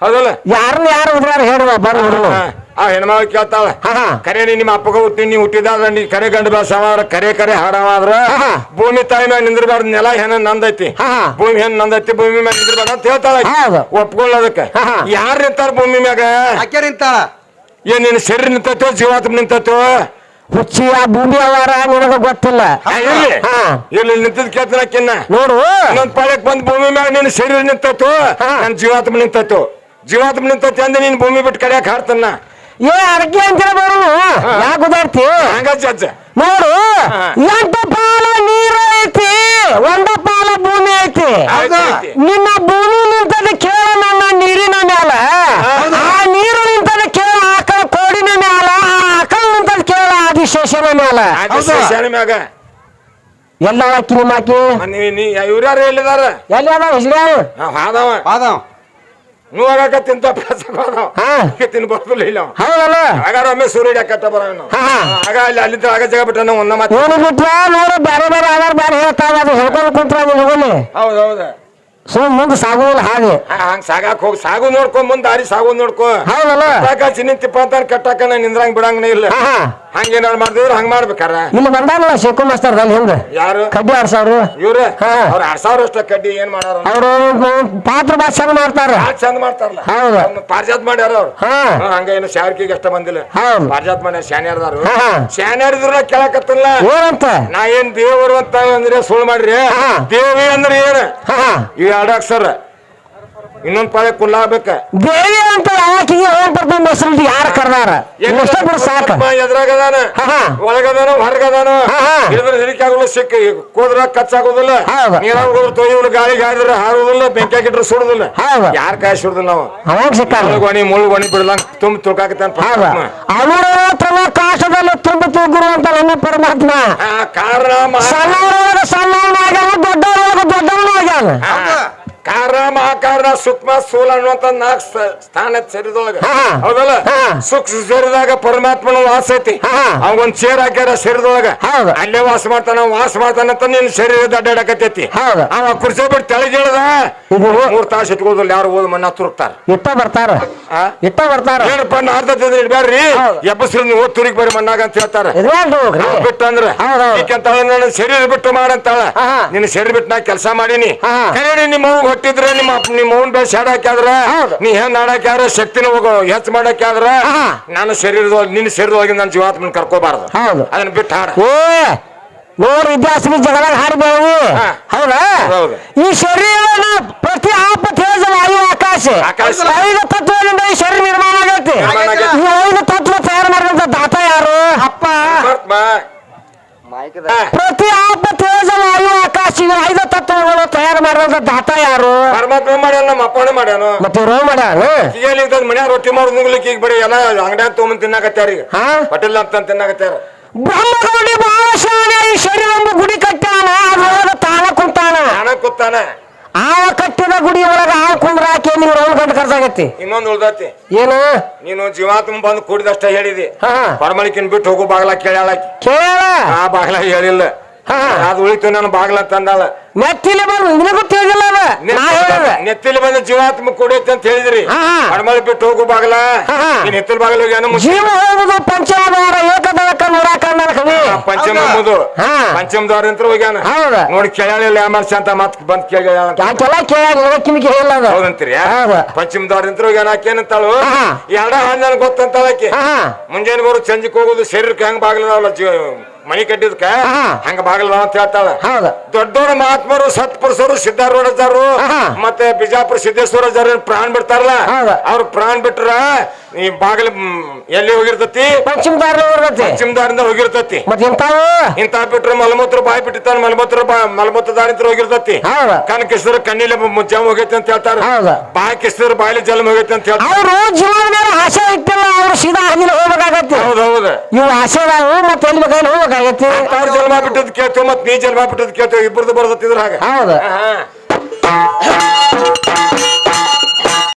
ಹೌದಲ್ಲ? ಯಾರನ್ನ ಯಾರು ಉದ್ರಾರ ಬಂದ್ ಹುಡುಗ ಆ ಹೆಣ್ಮಗಳು ಕೇಳ್ತಾಳ ಹಾ. ಕರೆ ನೀ ನಿಮ್ಮ ಅಪ್ಪಗ ಹುಟ್ಟಿ ನೀ ಹುಟ್ಟಿದಾದ್ರ ನೀ ಕರೆ ಗಂಡು ಬೆಳಸವ ಕರೆ ಕರೆ ಹಾಡವಾದ್ರ ಹಾ. ಭೂಮಿ ತಾಯಿ ಮ್ಯಾಲ ನಿಂದ್ರಬಾರ್ದು ನೆಲ ಹೆಣ ನಂದೈತಿ ಹಾ. ಭೂಮಿ ಹೆಣ್ ನಂದೈತಿ ಭೂಮಿ ಮ್ಯಾಲ ನಿಂದ್ರಬಾರ್ದು ಅಂತ ಹೇಳ್ತಾಳ. ಹೌದು. ಒಪ್ಕೊಳ್ಳೋದಕ್ಕ ಹಾ. ಯಾರು ನಿಂತಾರ ಭೂಮಿ ಮ್ಯಾಗ ಆಕೆ ನಿಂತಾಳ ಏನ್ ನಿನ್ ಶರೀರ ನಿಂತೈತೋ ಜೀವಾತ್ಮ ನಿಂತೈತೋ ಹುಚ್ಚಿ ಆ ಭೂಮಿ ಅವರ ನಿನಗ ಗೊತ್ತಿಲ್ಲ ಆ, ಎಲ್ಲಿ ಹಾ. ಇಲ್ಲಿ ನಿಂತದ್ ಕೇಳ್ತಾನಕ್ಕಿನ್ನ ನೋಡು ಇನ್ನೊಂದ್ ಪಾಳ್ಯಕ್ ಬಂದ್ ಭೂಮಿ ಮ್ಯಾಗ ನಿನ್ನ ಶರೀರ ನಿಂತೈತೋ ಹಾ. ನನ್ ಜೀವಾತ್ಮ ನಿಂತೈತೋ ಜೀವಾತ್ಮ ನಿಂತೈತಿ ಅಂದ್ರೆ ನೀನ್ ಭೂಮಿ ಬಿಟ್ಟು ಕಡಿಯಾಕ ಹಾರ್ತನ್ನ ಏ ಅಡಕೆ ಅಂತ ಬರೋನು ಯಾಕೆ ಉದಾರ್ತಿ? ನೋಡು. ಎಂಟು ಪಾಲ ನೀರು ಐತಿ ಒಂದು ಪಾಲ ಭೂಮಿ ಐತಿ. ನಿನ್ನ ಭೂಮಿ ನಿಂತದ ಕೇಳ ನನ್ನ ನೀರಿನ ಮ್ಯಾಲ. ಆ ನೀರು ನಿಂತದ ಕೇಳ ಆಕಳ ಕೋಡಿನ ಮ್ಯಾಲ ಆ ಆಕಳ ನಿಂತದ ಕೇಳ ಆದಿಶೇಷನ ಮ್ಯಾಲ. ಮ್ಯಾಗ ಎಲ್ಲ ಹಾಕಿ ನಿಮ್ಮ ಹಾಕಿ ನೀ ನೀ ಇವ್ರ್ಯಾರು ಹೇಳಿದಾರ ಎಲ್ಲಿ ಅದಾವ ಹೆಸ್ರ್ಯಾವ ಹಾದವ ಪಾದವ ನೋವಾಗಕ ತಿಂತ ಹೋದವ. ಹಾ. ಈಗ ತಿನ್ ಬರ್ತಿಲ್ಲ ಇಲ್ಲ. ಹೌದಲ್ಲ? ಆಗಾರ ಒಮ್ಮೆ ಸೂರ್ಯ ಕಟ್ಟ ಬರೋನು ಹಾ. ಆಗ ಅಲ್ಲಿ ಅಲ್ಲಿಂದ ಆಗ ಜಾಗ ಬಿಟ್ಟ ಒಂದ ಮಾತು. ಏನು ಬಿಟ್ರ ನೋಡು ಬೇರೆ ಬೇರೆ ಆಧಾರ ಬೇರೆ ಹೇಳ್ತಾವ ಅದು ಹೇಳ್ಕೊಂಡು ಕುಂತ್ರ ಹೋಗಲಿ. ಹೌದ್ ಹೌದ. ಸುಮ್ ಮುಂದೆ ಸಾಗುದಿಲ್ಲ ಹಾಗೆ. ಹಂಗ ಸಾಗಾಕ್ ಹೋಗಿ. ಸಾಗು ನೋಡ್ಕೊ ಮುಂದ್ ದಾರಿ ಸಾಗು ನೋಡ್ಕೊ. ಹೌದಲ್ಲ? ಕಟ್ಟಾಕ ಚಿನ್ನಿತ್ತಿಪ್ಪ ಅಂತ ಕಟ್ಟಾಕ ನಿಂದ್ರಂಗ್ ಬಿಡಂಗನೇ ಇಲ್ಲ. ಹಾ ಹಾ. ಹಂಗೇನಾರು ಮಾಡಿದ್ರು ಹಂಗ ಮಾಡ್ಬೇಕಾರ? ಇಲ್ಲಿ ಬಂದಾರಲ್ಲ ಶೇಕು ಮಾಸ್ತರ್ ಅಲ್ಲಿ ಹಿಂದೆ ಯಾರು? ಕಡ್ಡಿ ಆಡ್ಸವ್ರು ಇವ್ರು? ಹಾ. ಅವ್ರ ಎರಡ್ ಸಾವಿರ ಅಷ್ಟ ಕಡ್ಡಿ ಏನ್ ಮಾಡಾರ? ಅವರು ಪಾತ್ರ ಭಾಳ ಚಂದ ಮಾಡ್ತಾರ. ಚಂದ ಮಾಡ್ತಾರಲ್ಲ. ಹೌದು. ಅವ್ನ ಪಾರ್ಜಾತ್ ಮಾಡ್ಯಾರ ಅವ್ರು. ಹಾ. ಹಾ, ಹಂಗ ಏನು ಶಾರ್ಕಿಗೆ ಅಷ್ಟ ಬಂದಿಲ್ಲ. ಹೌದು. ಪಾರ್ಜಾತ್ ಮನೆ ಶಾನ್ಯಾರ್ದಾರು ಹಾ. ಶಾನ್ಯಾರಿದ್ರ ಕೇಳಕತ್ತಲ್ಲ. ಏನಂತ? ನಾ ಏನ್ ದೇವರು ಅಂತ ಅಂದ್ರೆ ಸುಳ್ಳು ಮಾಡ್ರಿ. ಹಾ. ದೇವಿ ಅಂದ್ರೆ ಏನು? ಈ ಹಾ. ಇವ್ ಎರಡು ಅಕ್ಷರ ಇನ್ನೊಂದ್ ಪಾಳೆ ಕುಲ್ಲಾಬೇಕ ದೇವಿ ಅಂತ ಆಕಿಗೆ ಹೋಗ್ ಬರ್ತಾನೆ ಹೆಸರು ಯಾರು ಕರ್ದಾರ? ಇಷ್ಟ ಬಿಡ ಸಾಕ. ಎದ್ರಾಗದಾನ. ಒಳಗದಾನ ಹೊರಗದಾನ. ಹಿಡಿದ್ರೆ ಹಿಡಿಕಾಗಲ್ಲ ಸಿಕ್ಕ ಕೂದ್ರ ಕಚ್ಚಾಗೋದಿಲ್ಲ. ನೀರಾಗ ಹೋದ್ರೆ ತೊಯ್ಯುಲ್ಲ ಗಾಳಿ ಗಾಳಿದ್ರೆ ಹಾರುದಿಲ್ಲ ಬೆಂಕಿಯಾಗಿಟ್ರೆ ಸುಡುದಿಲ್ಲ. ಹೌದು. ಯಾರ ಕಾಯಿ ಸುಡುದಿಲ್ಲ ನಾವು? ಅವಾಗ ಸಿಕ್ಕಾನ ಮುಳುಗೋಣಿ ಮುಳುಗೋಣಿ ಬಿಡಲಂಗ್ ತುಂಬ ತುಳ್ಕಾಕತ್ತಾನ. ಅವರ ಕಾಶದಲ್ಲಿ ತುಂಬ ತೂಗುರು ಅಂತ ನನ್ನ ಪರಮಾತ್ಮ. ಕಾರಣ ಮಹಾ- ದೊಡ್ಡ ಸಣ್ಣವನಾಗ್ಯಾನ ದೊಡ್ಡವರೊಳಗ ದೊಡ್ಡವನಾಗ್ಯಾನ. ಆ, ಕಾರ ಸುಕ್ಮ ಸೂಕ್ಷ್ಮ ಸ್ಥೂಲ ಅನ್ನುವಂತ ನಾಲ್ಕು ಸ್ಥಾನ ಸೇರಿದೊಳಗ. ಹೌದಲ್ಲ ಹಾ. ಸೇರಿದಾಗ ಶರೀರದಾಗ ಪರಮಾತ್ಮನ ವಾಸ ಐತಿ ಹಾ. ಅವಂಗೊಂದ್ ಚೇರ್ ಹಾಕ್ಯಾರ ಶರೀರದೊಳಗ ಹೌದು. ಅಲ್ಲೇ ವಾಸ ಮಾಡ್ತಾನ ವಾಸ ಮಾಡ್ತಾನಂತ ನಿನ್ ಶರೀರ ದಡ್ಡಾಡಕತ್ತೈತಿ. ಅವ ಕುರ್ಚಿ ಬಿಟ್ಟು ತೆಳಗಿಳದ ಮೂರ್ ತಾಸು ಇಟ್ಕೋದಿಲ್ಲ ಯಾರು ಓದ್ ಮಣ್ಣ ತುರುಕ್ತಾರ ಇಟ್ಟ ಬರ್ತಾರ? ಇಟ್ಟ ಬರ್ತಾರ ಏನಪ್ಪ ಅರ್ಧದಿಂದ ಇಡ್ಬ್ಯಾಡ್ರಿ ಹೌದು. ಎಬ್ಬಸ್ರಿ ನೀವು ಓದ್ ತುರಿಗ್ ಬರ್ರಿ ಮಣ್ಣಾಗ ಅಂತ ಹೇಳ್ತಾರ ಬಿಟ್ಟು ಅಂದ್ರೆ. ಈಕಂತಾಳ ನನ್ನ ಶರೀರ ಬಿಟ್ಟು ಮಾಡಂತಾಳ. ನಿನ್ನ ಶರೀರ ಬಿಟ್ಟು ನಾ ಕೆಲಸ ಮಾಡೀನಿ ಹಾ, ಹಾ. ಕರೆ ನಿಮ್ಮ ಹೊಟ್ಟಿದ್ರೆ ನಿಮ್ಮ ನಿಮ್ಮ ಮೌನ್ ಬೇಸ್ ಹಾಡಾಕ್ಯಾದ್ರ ಹೌದು. ನೀ ಹೆಣ್ ಹಾಡಾಕ್ಯಾರ ಶಕ್ತಿನ ಹೋಗೋ ಹೆಚ್ಚು ಮಾಡಾಕ್ಯಾದ್ರ ಹಾ. ನನ್ನ ಶರೀರದೊಳಗೆ ನಿನ್ನ ಶರೀರದೊಳಗೆ ನನ್ನ ಜೀವಾತ್ಮನ ಕರ್ಕೋಬಾರ್ದು ಹೌದು ಅದನ್ನ ಬಿಟ್ಟು ಹಾಡ ಓ ಜಗದಾಗ ಹಾ. ಹೌದಾ ಹೌದು. ಈ ಶರೀರನ ಪ್ರತಿ ಆಪ ತೇಜ ವಾಯು ಆಕಾಶ ಆಕಾಶ. ಐದು ತತ್ವದಿಂದ ಈ ಶರೀರ ನಿರ್ಮಾಣ ಆಗೈತಿ ನಿರ್ಮಾಣ ಆಗೈತಿ. ಈ ಐದು ತತ್ವ ತಯಾರು ಮಾಡಿದಂತ ದಾತ ಯಾರು ಅಪ್ಪ ಪರಮಾತ್ಮ ಪ್ರತಿ ಆತ್ಮ ತೇಜ ವಾಯು ಆಕಾಶ ಇವು ಐದು ತತ್ವಗಳು ತಯಾರು ಮಾಡುವಂತ ದಾತ ಯಾರು? ಪರಮಾತ್ಮ ಮಾಡ್ಯಾನ ನಮ್ಮ ಅಪ್ಪನೇ ಮಾಡ್ಯಾನು. ಮತ್ತೆ ರೋ ಮಾಡ್ಯಾನ? ಈಗ ಏನಿರ್ತದ ಮನ್ಯಾಗ ರೊಟ್ಟಿ ಮಾಡೋದು ನುಗ್ಲಿಕ್ಕೆ ಈಗ ಬರೀ ಎಲ್ಲ ಅಂಗಡ್ಯಾಗ ತೊಗೊಂಡ್ ತಿನ್ನಾಕತ್ಯಾರ ಈಗ. ಹೋಟೆಲ್ ಪಟೇಲ್ ಅಂತ ತಿನ್ನಾಕತ್ಯಾರ. ಬ್ರಹ್ಮಗೌಡಿ ಮಹಾಶಾನ ಈ ಶರೀರ ಒಂದು ಗುಡಿ ಕಟ್ಟಾನ ಅದ್ರೊಳಗ ತಾನ ಕುಂತಾನ? ನಾನ ಕೂತಾನ ಆವ ಕಟ್ಟಿದ ಗುಡಿ ಒಳಗ ಖರ್ಚಾಗೈತಿ? ಇನ್ನೊಂದು ಉಳ್ದತಿ. ಏನು? ನೀನು ಜೀವಾತ್ಮ ಬಂದು ಕೂಡಿದಷ್ಟ ಹೇಳಿದಿ. ಹಾ. ಪರಮಳಿಕಿನ್ ಬಿಟ್ಟು ಹೋಗು ಬಾಗ್ಲ ಕೇಳ್ಯಾಳಕಿ. ಕೇಳ ಆ ಬಾಗ್ಲ ಹೇಳಿಲ್ಲ. ಅದು ಉಳಿತು ನಾನು ಬಾಗ್ಲ ತಂದಾಳ ನೆತ್ತಿಲಿ ಬಂದು ನಿನಗೂ ತಿಳಿದಿಲ್ಲ ಅದ ನಾ ಹೇಳಿದ. ನೆತ್ತಿಲಿ ಬಂದ ಜೀವಾತ್ಮ ಕೂಡೈತಿ ಅಂತ ಹೇಳಿದ್ರಿ. ಹಾ. ಬಿಟ್ಟು ಹೋಗು ಬಾಗ್ಲ. ನೆತ್ತಿಲ್ ಬಾಗಿಲು ಬಾಗ್ಲ ಜೀವ ಹೋಗುದು ಪಂಚಮದ್ವಾರ ಏಕದಳಕ ನೂರಾಕ ಕವಿ ಪಂಚಮ ಎಂಬುದು. ಪಂಚಮ ದ್ವಾರ ಅಂತ ಹೋಗ್ಯಾನ. ಹೌದ. ನೋಡಿ ಕೇಳಿಲ್ಲ ಯಾಮರ್ಷ ಅಂತ ಮತ್ ಬಂದ್ ಕೇಳ ಕೇಳ ಕಿಮಿಗೆ ಹೇಳಿಲ್ಲ ಹೌದಂತೀರಿ. ಹೌದ. ಪಂಚಮ ದ್ವಾರ ಅಂತ ಹೋಗ್ಯಾನ. ಆಕೆ ಏನಂತಾಳು ಹಾ. ಎರಡ ಹಣ್ಣು ನನಗೆ ಗೊತ್ತಂತಾಳ ಆಕೆ. ಹಾ ಹಾ. ಮುಂಜಾನೆ ಬರೋ ಸಂಜೆಕ್ ಹೋಗುದು ಶರೀರಕ್ಕೆ ಹೆಂಗ್ ಬಾಗ್ಲದಾವಲ್ಲ ಜೀವ ಮನಿ ಕಟ್ಟಿದ್ಕ ಹಾ. ಹಂಗ ಬಾಗಲ್ವಾ ಅಂತ ಹೇಳ್ತಾಳ ಹೌದ ದೊಡ್ಡ ದೊಡ್ಡ ಮಹಾತ್ಮರು ಸತ್ಪುರುಷರು ಸಿದ್ಧಾರೂಢಜಾರು ಹಾ. ಮತ್ತೆ ಬಿಜಾಪುರ ಸಿದ್ದೇಶ್ವರ ಜಾರು ಪ್ರಾಣ ಬಿಡ್ತಾರಲ್ಲ ಹೌದ. ಅವ್ರು ಪ್ರಾಣ ಬಿಟ್ರ ಈ ಬಾಗಿಲ ಎಲ್ಲಿ ಹೋಗಿರ್ತತಿ? ಪಶ್ಚಿಮ ದಾರಿ ಇರ್ತೈತಿ ಪಶ್ಚಿಮ ದಾರಿಂದ ಹೋಗಿರ್ತತಿ. ಮತ್ತೆ ಇಂತಾವು ಇಂತ ಬಿಟ್ರ ಮಲಮೂತ್ರ ಬಾಯಿ ಬಿಟ್ಟಿರ್ತಾನ ಮಲಮೂತ್ರ ಮಲಮೂತ್ರ ದಾರಿ ಹೋಗಿರ್ತತಿ. ಕಣ್ ಕಿಸಿದ್ರ ಕಣ್ಣಿಲೆ ಜಮ್ ಹೋಗೈತಿ ಅಂತ ಹೇಳ್ತಾರ. ಬಾಯಿ ಕಿಸಿದ್ರ ಬಾಯಿಲಿ ಜಲಮ್ ಹೋಗೈತಿ ಅಂತ ಹೇಳ್ತಾರೆ. ಅವರು ಜೀವನ ಮೇಲೆ ಆಸೆ ಇಟ್ಟಿಲ್ಲ ಅವ್ರು ಸೀದಾ ಹದಿನ ಹೋಗ್ಬೇಕಾಗತ್ತೆ. ಹೌದು ಹೌದು. ಇವು ಆಸೆದಾವು ಮತ್ತೆ ಎಲ್ಲಿ ಬೇಕಾದ್ರೆ ಹೋಗ್ಬೇಕಾಗತ್ತೆ. ಅವ್ರ ಜನ್ಮ ಬಿಟ್ಟದ್ ಕೇಳ್ತೇವೆ ಮತ್ ನೀ ಜನ್ಮ ಬಿಟ್ಟದ್ ಕೇಳ್ತೇವೆ ಇಬ್ಬರದು ಬರ್ತಿದ್ರ ಹಾಗೆ. ಹೌದು.